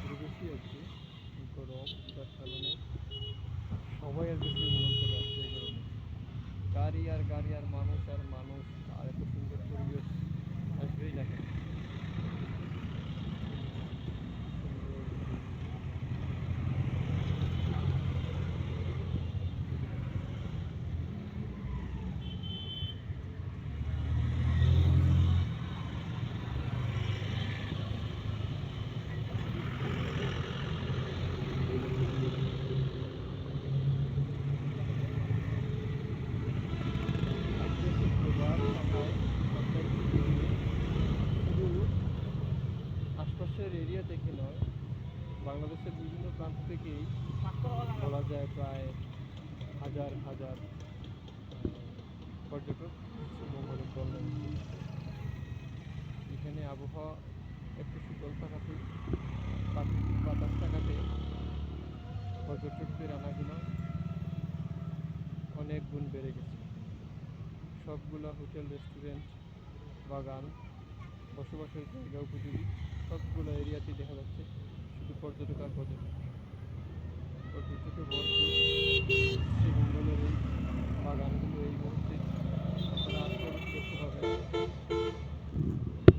ভিতরে বেশি আছে, কিন্তু গরম যার কারণে সবাই আর বেশি মন চলে আসছে এই গরমে গাড়ি আর গাড়ি আর মানুষ আশপাশের এরিয়া থেকে নয় বাংলাদেশের বিভিন্ন প্রান্ত থেকেই বলা যায় প্রায় হাজার হাজার পর্যটক পশ্চিমবঙ্গের দল এখানে আবহাওয়া একটু শীতল থাকাতে প্রাকৃতিক বাতাস থাকাতে পর্যটকদের আনাগোনা অনেক গুণ বেড়ে গেছে। সবগুলা হোটেল, রেস্টুরেন্ট, বাগান বসবাসের জায়গা উপযোগী। সবগুলো এরিয়াতেই দেখা যাচ্ছে শুধু পর্যটক আর পর্যটক।